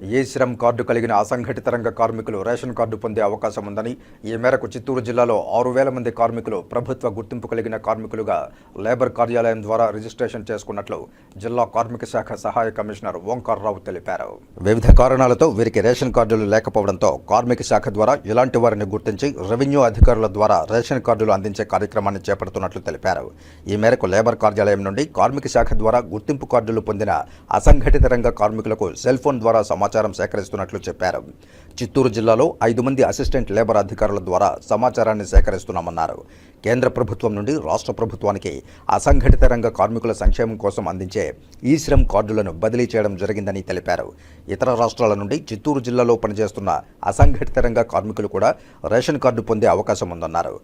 ఏ Shram card కలిగిన అసంఘటిత రంగ కార్మికులు రేషన్ కార్డు పొందే అవకాశం ఉందని ఈ మేరకు చిత్తూరు జిల్లాలో ఆరు వేల మంది కార్మికులు ప్రభుత్వ గుర్తింపు కలిగిన కార్మికులుగా లేబర్ కార్యాలయం ద్వారా రిజిస్ట్రేషన్ చేసుకున్నట్లు జిల్లా కార్మిక శాఖ సహాయ కమిషనర్ ఓంకార్రావు తెలిపారు. వివిధ కారణాలతో వీరికి రేషన్ కార్డులు లేకపోవడంతో కార్మిక శాఖ ద్వారా ఇలాంటి వారిని గుర్తించి రెవెన్యూ అధికారుల ద్వారా రేషన్ కార్డులు అందించే కార్యక్రమాన్ని చేపడుతున్నట్లు తెలిపారు. ఈ మేరకు లేబర్ కార్యాలయం నుండి కార్మిక శాఖ ద్వారా గుర్తింపు కార్డులు పొందిన అసంఘటిత రంగ కార్మికులకు సెల్ ఫోన్ ద్వారా సమాచారం సమాచారం సేకరిస్తున్నట్లు చెప్పారు. చిత్తూరు జిల్లాలో ఐదు మంది అసిస్టెంట్ లేబర్ అధికారుల ద్వారా సమాచారాన్ని సేకరిస్తున్నామన్నారు. కేంద్ర ప్రభుత్వం నుండి రాష్ట్ర ప్రభుత్వానికి అసంఘటిత రంగ కార్మికుల సంక్షేమం కోసం అందించే ఈ శ్రమ్ కార్డులను బదిలీ చేయడం జరిగిందని తెలిపారు. ఇతర రాష్ట్రాల నుండి చిత్తూరు జిల్లాలో పనిచేస్తున్న అసంఘటిత రంగ కార్మికులు కూడా రేషన్ కార్డు పొందే అవకాశం ఉందన్నారు.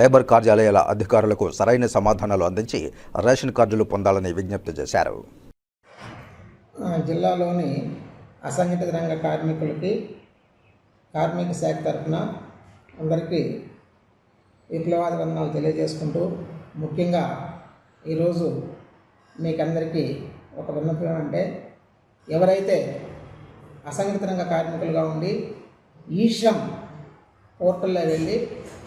లేబర్ కార్యాలయాల అధికారులకు సరైన సమాధానాలు అందించి రేషన్ కార్డులు పొందాలని విజ్ఞప్తి చేశారు. జిల్లాలోని అసంఘటిత రంగ కార్మికులకి కార్మిక శాఖ తరఫున అందరికీ విప్లవాది వందనాలు తెలియజేసుకుంటూ ముఖ్యంగా ఈరోజు మీకందరికీ ఒక విన్నపం అంటే ఎవరైతే అసంఘటిత రంగ కార్మికులుగా ఉండి ఈశ్రమ్ పోర్టల్లో వెళ్ళి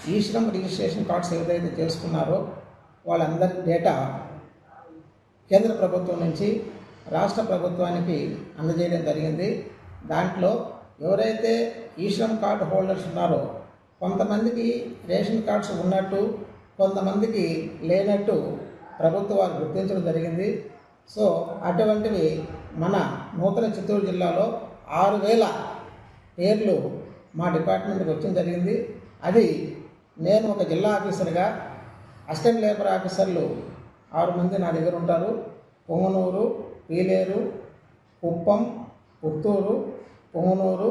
ఈశ్రమ్ రిజిస్ట్రేషన్ కార్డ్స్ ఏదైతే చేసుకున్నారో వాళ్ళందరి డేటా కేంద్ర ప్రభుత్వం నుంచి రాష్ట్ర ప్రభుత్వానికి అందజేయడం జరిగింది. దాంట్లో ఎవరైతే ఈ శ్రమ్ కార్డు హోల్డర్స్ ఉన్నారో కొంతమందికి రేషన్ కార్డ్స్ ఉన్నట్టు కొంతమందికి లేనట్టు ప్రభుత్వం వారు గుర్తించడం జరిగింది. సో అటువంటివి మన నూతన చిత్తూరు జిల్లాలో ఆరు వేల పేర్లు మా డిపార్ట్మెంట్కి వచ్చడం జరిగింది. అది నేను ఒక జిల్లా ఆఫీసర్గా అసిస్టెంట్ లేబర్ ఆఫీసర్లు ఆరు మంది నా దగ్గర ఉంటారు. పొంగనూరు పీలేరు కుప్పం పుత్తూరు పొంగనూరు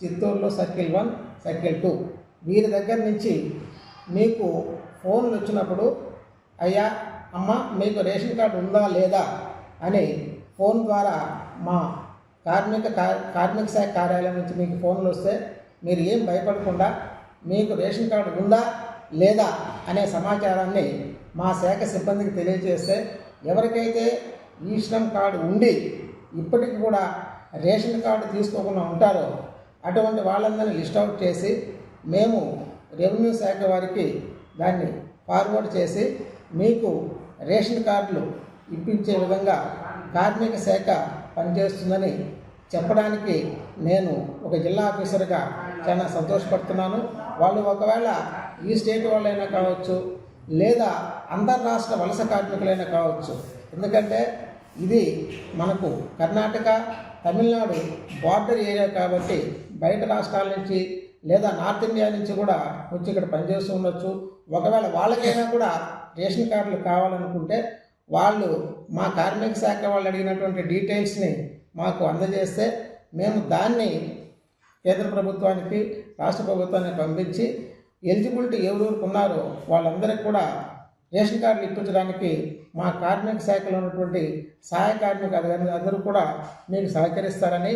చిత్తూరులో సర్కిల్ వన్ సర్కిల్ టూ. వీరి దగ్గర నుంచి మీకు ఫోన్లు వచ్చినప్పుడు అయ్యా అమ్మ మీకు రేషన్ కార్డు ఉందా లేదా? అని ఫోన్ ద్వారా మా కార్మిక కార్మిక శాఖ కార్యాలయం నుంచి మీకు ఫోన్లు వస్తే మీరు ఏం భయపడకుండా మీకు రేషన్ కార్డు ఉందా? లేదా అనే సమాచారాన్ని మా శాఖ సిబ్బందికి తెలియజేస్తే ఎవరికైతే ఈ శ్రమ్ కార్డు ఉండి ఇప్పటికి కూడా రేషన్ కార్డు తీసుకోకుండా ఉంటారో అటువంటి వాళ్ళందరినీ లిస్ట్ అవుట్ చేసి మేము రెవెన్యూ శాఖ వారికి దాన్ని ఫార్వర్డ్ చేసి మీకు రేషన్ కార్డులు ఇప్పించే విధంగా కార్మిక శాఖ పనిచేస్తుందని చెప్పడానికి నేను ఒక జిల్లా ఆఫీసర్గా చాలా సంతోషపడుతున్నాను. వాళ్ళు ఒకవేళ ఈ స్టేట్ వాళ్ళైనా కావచ్చు లేదా అంతర్రాష్ట్ర వలస కార్మికులైనా కావచ్చు. ఎందుకంటే ఇది మనకు కర్ణాటక తమిళనాడు బార్డర్ ఏరియా కాబట్టి బయట రాష్ట్రాల నుంచి లేదా నార్త్ ఇండియా నుంచి కూడా వచ్చి ఇక్కడ పనిచేస్తూ ఉండొచ్చు. ఒకవేళ వాళ్ళకైనా కూడా రేషన్ కార్డులు కావాలనుకుంటే వాళ్ళు మా కార్మిక శాఖ వాళ్ళు అడిగినటువంటి డీటెయిల్స్ని మాకు అందజేస్తే మేము దాన్ని కేంద్ర ప్రభుత్వానికి రాష్ట్ర ప్రభుత్వానికి పంపించి ఎలిజిబిలిటీ ఎవరెవరికి ఉన్నారో వాళ్ళందరికీ కూడా రేషన్ కార్డులు ఇప్పించడానికి మా కార్మిక శాఖలో ఉన్నటువంటి సహాయ కార్మిక అధికారులు అందరూ కూడా మీకు సహకరిస్తారని.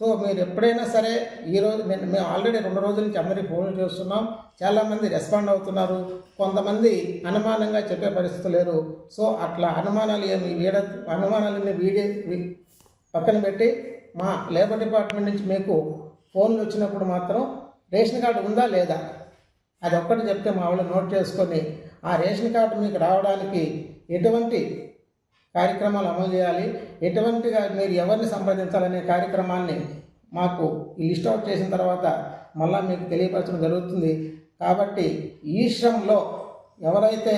సో మీరు ఎప్పుడైనా సరే ఈరోజు మేము మేము ఆల్రెడీ రెండు రోజుల నుంచి అందరికీ ఫోన్లు చేస్తున్నాం. చాలామంది రెస్పాండ్ అవుతున్నారు. కొంతమంది అనుమానంగా చెప్పే పరిస్థితి లేరు. సో అట్లా అనుమానాలు ఏమి వీడ అనుమానాలన్నీ వీడే పక్కన పెట్టి మా లేబర్ డిపార్ట్మెంట్ నుంచి మీకు ఫోన్లు వచ్చినప్పుడు మాత్రం రేషన్ కార్డు ఉందా లేదా? అది ఒక్కటి చెప్తే మా వాళ్ళు నోట్ చేసుకొని ఆ రేషన్ కార్డు మీకు రావడానికి ఎటువంటి కార్యక్రమాలు అమలు చేయాలి? ఎటువంటిగా మీరు ఎవరిని సంప్రదించాలనే కార్యక్రమాన్ని మాకు ఈ లిస్ట్ అవుట్ చేసిన తర్వాత మళ్ళీ మీకు తెలియపరచడం జరుగుతుంది. కాబట్టి ఈ శ్రమ్లో ఎవరైతే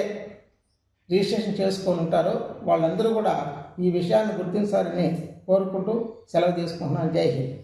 రిజిస్ట్రేషన్ చేసుకొని ఉంటారో వాళ్ళందరూ కూడా ఈ విషయాన్ని గుర్తించాలని కోరుకుంటూ సెలవు తీసుకుంటున్నాను. జై హింద్.